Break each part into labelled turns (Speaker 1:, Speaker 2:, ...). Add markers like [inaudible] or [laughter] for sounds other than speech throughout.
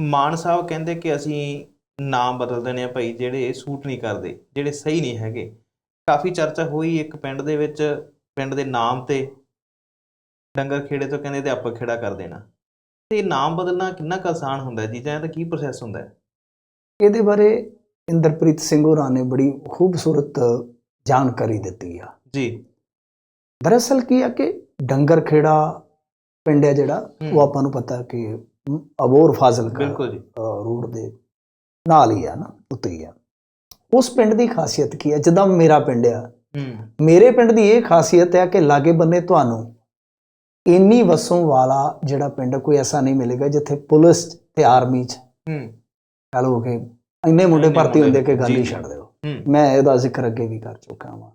Speaker 1: ਮਾਨ ਸਾਹਿਬ ਕਹਿੰਦੇ ਕਿ ਅਸੀਂ ਨਾਮ ਬਦਲ ਦਿੰਦੇ ਆ ਭਾਈ ਜਿਹੜੇ ਸੂਟ ਨਹੀਂ ਕਰਦੇ ਜਿਹੜੇ ਸਹੀ ਨਹੀਂ ਹੈਗੇ। ਕਾਫੀ ਚਰਚਾ ਹੋਈ ਇੱਕ ਪਿੰਡ ਦੇ ਵਿੱਚ ਪਿੰਡ ਦੇ ਨਾਮ ਤੇ। ਡੰਗਰ ਖੇੜੇ ਤੋਂ ਕਹਿੰਦੇ ਤੇ ਆਪਾਂ ਖੇੜਾ ਕਰ ਦੇਣਾ। ਤੇ ਨਾਮ ਬਦਲਣਾ ਕਿੰਨਾ ਕੁ ਆਸਾਨ ਹੁੰਦਾ ਜੀ ਜਾਂ ਇਹਦਾ ਕੀ ਪ੍ਰੋਸੈਸ ਹੁੰਦਾ ਹੈ?
Speaker 2: ਇਹਦੇ ਬਾਰੇ ਇੰਦਰਪ੍ਰੀਤ ਸਿੰਘ ਹੋਰਾਂ ਨੇ ਬੜੀ ਖੂਬਸੂਰਤ ਜਾਣਕਾਰੀ ਦਿੱਤੀ ਆ।
Speaker 1: ਜੀ।
Speaker 2: ਦਰਅਸਲ ਕੀ ਆ ਕਿ ਡੰਗਰ ਖੇੜਾ ਪਿੰਡ ਹੈ ਜਿਹੜਾ। ਉਹ ਆਪਾਂ ਨੂੰ ਪਤਾ ਕਿ ਅਬੋਰ ਫਾਜ਼ਿਲਕਾ
Speaker 1: ਬਿਲਕੁਲ ਜੀ।
Speaker 2: ਰੋਡ ਦੇ ਨਾਲ ਹੀ ਆ ਨਾ ਉੱਤੇ ਹੀ ਆ। ਉਸ ਪਿੰਡ ਦੀ ਖਾਸੀਅਤ ਕੀ ਹੈ? ਜਿੱਦਾਂ ਮੇਰਾ ਪਿੰਡ ਆ। ਮੇਰੇ ਪਿੰਡ ਦੀ ਇਹ ਖਾਸੀਅਤ ਹੈ ਕਿ ਲਾਗੇ ਬੰਨੇ ਤੁਹਾਨੂੰ ਇੰਨੀ ਵਸੋਂ ਵਾਲਾ ਜਿਹੜਾ ਪਿੰਡ ਕੋਈ ਐਸਾ ਨਹੀਂ ਮਿਲੇਗਾ ਜਿੱਥੇ ਪੁਲਿਸ ਤੇ ਆਰਮੀ ਚ
Speaker 1: ਹੂੰ।
Speaker 2: ਕਹ ਲਓ ਕਿ ਇੰਨੇ ਮੁੰਡੇ ਭਰਤੀ ਹੁੰਦੇ ਕਿ ਗੱਲ ਹੀ। ਛੱਡ ਦਿਓ। ਮੈਂ ਇਹਦਾ ਜ਼ਿਕਰ ਅੱਗੇ ਵੀ ਕਰ ਚੁੱਕਾ ਹਾਂ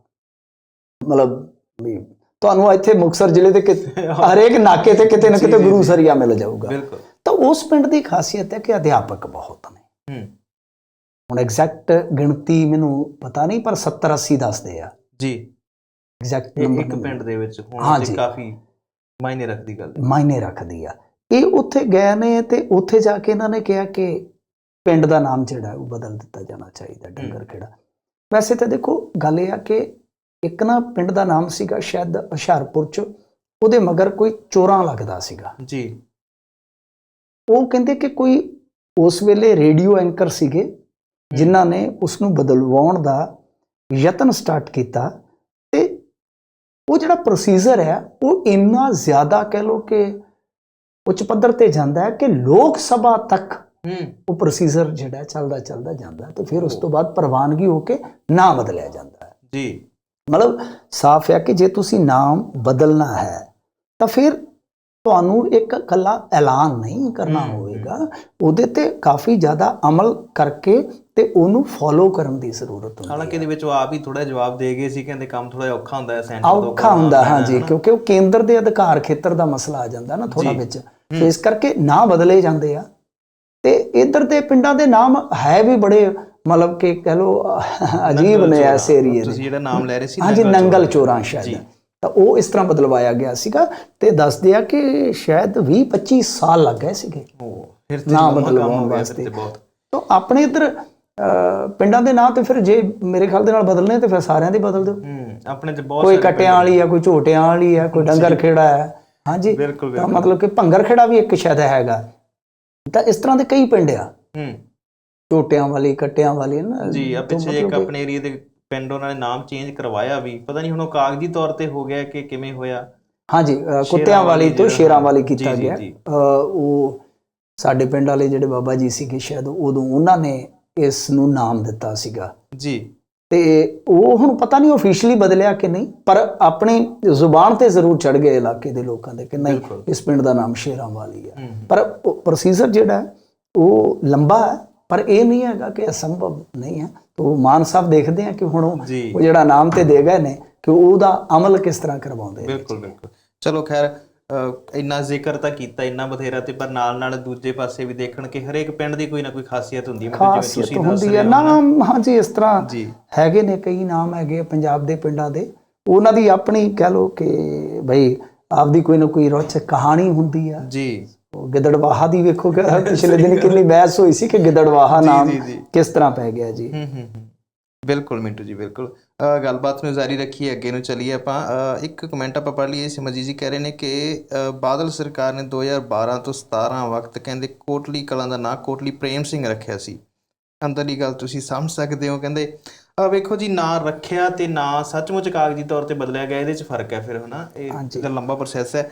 Speaker 2: ਮਤਲਬ ਵੀ ਤੁਹਾਨੂੰ ਇੱਥੇ ਮੁਕਸਰ ਜ਼ਿਲ੍ਹੇ ਦੇ [laughs] ਹਰੇਕ ਨਾਕੇ ਤੇ ਕਿਤੇ ਨਾ ਕਿਤੇ ਗੁਰੂ। ਸਰੀਆ ਮਿਲ ਜਾਊਗਾ।
Speaker 1: ਬਿਲਕੁਲ।
Speaker 2: ਉਸ ਪਿੰਡ ਦੀ ਖਾਸੀਅਤ ਹੈ ਕਿ ਅਧਿਆਪਕ ਬਹੁਤ ਨੇ।
Speaker 1: ਹੂੰ।
Speaker 2: ਹੁਣ ਐਗਜ਼ੈਕਟ ਗਿਣਤੀ ਮੈਨੂੰ ਪਤਾ ਨਹੀਂ ਪਰ 70 80 ਦੱਸਦੇ ਆ।
Speaker 1: ਜੀ।
Speaker 2: ਐਗਜ਼ੈਕਟ ਨੰਬਰ
Speaker 1: ਇੱਕ ਪਿੰਡ ਦੇ ਵਿੱਚ ਹੋਣ ਤੇ। ਕਾਫੀ ਮਾਇਨੇ ਰੱਖਦੀ ਗੱਲ
Speaker 2: ਮਾਇਨੇ ਰੱਖਦੀ ਆ। ਇਹ ਉੱਥੇ ਗਏ ਨੇ ਤੇ ਉੱਥੇ ਜਾ ਕੇ ਇਹਨਾਂ ਨੇ ਕਿਹਾ ਕਿ ਪਿੰਡ ਦਾ ਨਾਮ ਜਿਹੜਾ ਉਹ ਬਦਲ ਦਿੱਤਾ ਜਾਣਾ ਚਾਹੀਦਾ ਡੰਗਰ ਖੇੜਾ। ਵੈਸੇ ਤਾਂ ਦੇਖੋ ਗੱਲ ਇਹ ਆ ਕਿ ਇੱਕ ਨਾ ਪਿੰਡ ਦਾ ਨਾਮ ਸੀਗਾ ਸ਼ਾਇਦ ਹੁਸ਼ਿਆਰਪੁਰ ਚ ਉਹਦੇ ਮਗਰ ਕੋਈ ਚੋਰਾਂ ਲੱਗਦਾ ਸੀਗਾ।
Speaker 1: ਜੀ।
Speaker 2: ਉਹ ਕਹਿੰਦੇ ਕਿ ਕੋਈ ਉਸ ਵੇਲੇ ਰੇਡੀਓ ਐਂਕਰ ਸੀਗੇ ਜਿਨ੍ਹਾਂ ਨੇ ਉਸ ਨੂੰ ਬਦਲਵਾਉਣ ਦਾ ਯਤਨ ਸਟਾਰਟ ਕੀਤਾ ਤੇ ਉਹ ਜਿਹੜਾ ਪ੍ਰੋਸੀਜਰ ਹੈ ਉਹ ਇੰਨਾ ਜ਼ਿਆਦਾ ਕਹਿ ਲੋ ਕਿ ਉੱਚ ਪੱਧਰ ਤੇ ਜਾਂਦਾ ਹੈ ਕਿ ਲੋਕ ਸਭਾ ਤੱਕ ਉਹ ਪ੍ਰੋਸੀਜਰ ਜਿਹੜਾ ਚੱਲਦਾ ਚੱਲਦਾ ਜਾਂਦਾ ਤੇ ਫਿਰ ਉਸ ਤੋਂ ਬਾਅਦ ਪ੍ਰਵਾਨਗੀ ਹੋ ਕੇ ਨਾਂ ਬਦਲਿਆ ਜਾਂਦਾ ਹੈ।
Speaker 1: ਜੀ।
Speaker 2: ਮਤਲਬ ਸਾਫ਼ ਹੈ ਕਿ ਜੇ ਤੁਸੀਂ ਨਾਮ ਬਦਲਣਾ ਹੈ ਤਾਂ ਫਿਰ ਤੁਹਾਨੂੰ ਇੱਕ ਕੱਲਾ ਐਲਾਨ ਨਹੀਂ ਕਰਨਾ। ਹੋਵੇਗਾ ਉਹਦੇ ਤੇ ਕਾਫੀ ਜ਼ਿਆਦਾ ਅਮਲ ਕਰਕੇ ਤੇ ਉਹਨੂੰ ਫੋਲੋ ਕਰਨ ਦੀ ਜ਼ਰੂਰਤ ਹੁੰਦੀ
Speaker 1: ਹਾਲਾਂਕਿ
Speaker 2: ਹੈ
Speaker 1: ਇਹਦੇ ਵਿੱਚ ਉਹ ਆਪ ਹੀ ਥੋੜਾ ਜਵਾਬ ਦੇ ਗਏ ਸੀ ਕਹਿੰਦੇ ਕੰਮ ਥੋੜਾ ਔਖਾ ਹੁੰਦਾ ਹੈ ਸੈਂਟਰ ਤੋਂ
Speaker 2: ਔਖਾ ਹੁੰਦਾ
Speaker 1: ਹੈ ਨਾ।
Speaker 2: ਕਿਉਂਕਿ ਉਹ ਕੇਂਦਰ ਦੇ ਅਧਿਕਾਰ ਖੇਤਰ ਦਾ ਮਸਲਾ ਆ ਜਾਂਦਾ ਨਾ ਥੋੜਾ
Speaker 1: ਜੀ।
Speaker 2: ਵਿੱਚ ਇਸ ਕਰਕੇ ਨਾ ਬਦਲੇ ਜਾਂਦੇ ਆ ਤੇ ਇਧਰ ਦੇ ਪਿੰਡਾਂ ਦੇ ਨਾਮ ਹੈ ਵੀ ਬੜੇ ਮਤਲਬ ਕਿ ਕਹ ਲੋ ਅਜੀਬ ਨੇ। ਐਸੇ ਏਰੀਏ
Speaker 1: ਤੁਸੀਂ ਜਿਹੜਾ ਨਾਮ ਲੈ ਰਹੇ ਸੀ
Speaker 2: ਹਾਂਜੀ ਨੰਗਲ ਚੋਰਾਂ
Speaker 1: ਜੀ।
Speaker 2: ਸ਼ਾਇਦ ਤਾਂ ਉਹ ਇਸ ਤਰ੍ਹਾਂ ਬਦਲਵਾਇਆ ਗਿਆ ਸੀਗਾ ਤੇ ਦੱਸਦੇ ਆ ਕਿ ਸ਼ਾਇਦ 20 25 ਸਾਲ ਲੱਗ ਗਏ ਸੀਗੇ।
Speaker 1: ਉਹ ਫਿਰ ਤੇ
Speaker 2: ਨਾਮ
Speaker 1: ਲੰਮਾ ਕੰਮ
Speaker 2: ਬਦਲਵਾਉਣ ਵਾਸਤੇ।
Speaker 1: ਤੇ ਬਹੁਤ।
Speaker 2: ਤਾਂ ਆਪਣੇ ਇੱਧਰ ਪਿੰਡਾਂ ਦੇ ਨਾਂ ਤੇ ਫਿਰ ਜੇ ਮੇਰੇ ਖਿਆਲ ਦੇ ਨਾਲ ਬਦਲਨੇ ਤੇ ਫਿਰ ਸਾਰਿਆਂ ਦੇ ਬਦਲ ਦਿਓ।
Speaker 1: ਹੂੰ ਆਪਣੇ ਚ ਬਹੁਤ
Speaker 2: ਕੋਈ ਕਟਿਆਂ ਵਾਲੀ ਆ ਕੋਈ ਝੋਟਿਆਂ ਵਾਲੀ ਆ ਕੋਈ ਡੰਗਰ ਖੇੜਾ ਹੈ ਹਾਂਜੀ
Speaker 1: ਬਿਲਕੁਲ
Speaker 2: ਤਾਂ ਮਤਲਬ ਕਿ ਭੰਗਰ ਖੇੜਾ ਵੀ ਇੱਕ ਸ਼ਾਇਦ ਹੈਗਾ। ਤਾਂ ਇਸ ਤਰ੍ਹਾਂ ਦੇ ਕਈ ਪਿੰਡ ਆ।
Speaker 1: ਹੂੰ।
Speaker 2: ਝੋਟਿਆਂ ਵਾਲੀ ਕਟਿਆਂ ਵਾਲੀ ਨਾ
Speaker 1: ਜੀ ਆ ਪਿੱਛੇ ਇੱਕ ਆਪਣੇ ਏਰੀਆ ਦੇ ਪਿੰਡ ਉਹਨਾਂ ਨੇ ਨਾਮ ਚੇਂਜ ਕਰਵਾਇਆ ਵੀ ਪਤਾ ਨਹੀਂ ਹੁਣ ਉਹ ਕਾਗਜ਼ੀ ਤੌਰ ਤੇ ਹੋ ਗਿਆ ਕਿ ਕਿਵੇਂ ਹੋਇਆ?
Speaker 2: ਹਾਂਜੀ ਕੁੱਤਿਆਂ ਵਾਲੀ ਤੋਂ ਸ਼ੇਰਾਂ ਵਾਲੀ ਕੀਤਾ ਗਿਆ। ਉਹ ਸਾਡੇ ਪਿੰਡ ਵਾਲੇ ਜਿਹੜੇ ਬਾਬਾ ਜੀ ਸੀਗੇ ਸ਼ਾਇਦ ਉਦੋਂ ਉਹਨਾਂ ਨੇ ਇਸ ਨੂੰ ਨਾਮ ਦਿੱਤਾ ਸੀਗਾ।
Speaker 1: ਜੀ।
Speaker 2: ਤੇ ਉਹ ਹੁਣ ਪਤਾ ਨਹੀਂ ਆਫੀਸ਼ੀਅਲੀ ਬਦਲਿਆ ਕਿ ਨਹੀਂ ਪਰ ਆਪਣੀ ਜ਼ੁਬਾਨ ਤੇ ਜ਼ਰੂਰ ਚੜ ਗਏ ਇਲਾਕੇ ਦੇ ਲੋਕਾਂ ਦੇ ਕਿ ਨਹੀਂ। ਇਸ ਪਿੰਡ ਦਾ ਨਾਮ ਸ਼ੇਰਾਂ ਵਾਲੀ ਹੈ ਪਰ ਪ੍ਰੋਸੀਜਰ ਜਿਹੜਾ ਉਹ ਲੰਬਾ ਹੈ ਪਰ ਇਹ ਨਹੀਂ ਹੈਗਾ ਕਿ ਅਸੰਭਵ ਨਹੀਂ ਹੈ। ਤੋਂ ਮਾਨ ਸਾਹਿਬ ਦੇਖਦੇ ਆ ਕਿ ਹੁਣ ਉਹ ਜਿਹੜਾ ਨਾਮ ਤੇ ਦੇ ਗਏ ਨੇ ਕਿ ਉਹਦਾ ਅਮਲ ਕਿਸ ਤਰ੍ਹਾਂ ਕਰਵਾਉਂਦੇ
Speaker 1: ਬਿਲਕੁਲ ਬਿਲਕੁਲ। ਚਲੋ ਖੈਰ ਇੰਨਾ ਜ਼ਿਕਰ ਤਾਂ ਕੀਤਾ ਇੰਨਾ ਬਥੇਰਾ ਤੇ ਪਰ ਨਾਲ ਨਾਲ ਦੂਜੇ ਪਾਸੇ ਵੀ ਦੇਖਣ ਕਿ ਹਰੇਕ ਪਿੰਡ ਦੀ ਕੋਈ ਨਾ ਕੋਈ ਖਾਸੀਅਤ ਹੁੰਦੀ ਹੈ। ਜਿਵੇਂ ਤੁਸੀਂ ਦੱਸ ਰਹੇ
Speaker 2: ਹੈ। ਨਾਮ ਹਾਂਜੀ ਇਸ ਤਰ੍ਹਾਂ ਹੈਗੇ ਨੇ ਕਈ ਨਾਮ ਹੈਗੇ ਪੰਜਾਬ ਦੇ ਪਿੰਡਾਂ ਦੇ। ਉਹਨਾਂ ਦੀ ਆਪਣੀ ਕਹਿ ਲੋ ਕਿ ਭਈ ਆਪਦੀ ਕੋਈ ਨਾ ਕੋਈ ਰੋਚਕ ਕਹਾਣੀ ਹੁੰਦੀ ਆ।
Speaker 1: ਜੀ।
Speaker 2: ਗਿੱਦੜਵਾਹਾ ਦੀ ਵੇਖੋ ਕਿ [laughs] ਪਿਛਲੇ ਦਿਨ ਕਿੰਨੀ ਬਹਿਸ ਹੋਈ ਸੀ ਕਿ ਗਿੱਦੜਵਾਹਾ ਨਾਮ। ਕਿਸ ਤਰ੍ਹਾਂ ਪੈ ਗਿਆ ਜੀ?
Speaker 1: ਹੂੰ ਹੂੰ ਹੂੰ। ਬਿਲਕੁਲ ਮਿੰਟੂ ਜੀ ਬਿਲਕੁਲ। ਗੱਲਬਾਤ ਨੂੰ ਜਾਰੀ ਰੱਖੀਏ ਅੱਗੇ ਨੂੰ ਚੱਲੀਏ ਆਪਾਂ। ਇੱਕ ਕਮੈਂਟ ਆਪਾਂ ਪੜ੍ਹ ਲਈਏ। ਸਿਮਰਜੀਤ ਜੀ ਕਹਿ ਰਹੇ ਨੇ ਕਿ ਬਾਦਲ ਸਰਕਾਰ ਨੇ 2012 ਤੋਂ 17 ਵਕਤ ਕਹਿੰਦੇ ਕੋਟਲੀ ਕਲਾਂ ਦਾ ਨਾਂ ਕੋਟਲੀ ਪ੍ਰੇਮ ਸਿੰਘ ਰੱਖਿਆ ਸੀ। ਅੰਦਰਲੀ ਗੱਲ ਤੁਸੀਂ ਸਮਝ ਸਕਦੇ ਹੋ ਕਹਿੰਦੇ ਅਹ ਵੇਖੋ ਜੀ ਨਾਂ ਰੱਖਿਆ ਤੇ ਨਾਂ ਸੱਚਮੁੱਚ ਕਾਗਜ਼ੀ ਤੌਰ ਤੇ ਬਦਲਿਆ ਗਿਆ ਇਹਦੇ ਚ ਫ਼ਰਕ ਹੈ ਫਿਰ ਹਨਾ? ਇਹ। ਤਾਂ ਲੰਬਾ ਪ੍ਰੋਸੈਸ ਹੈ।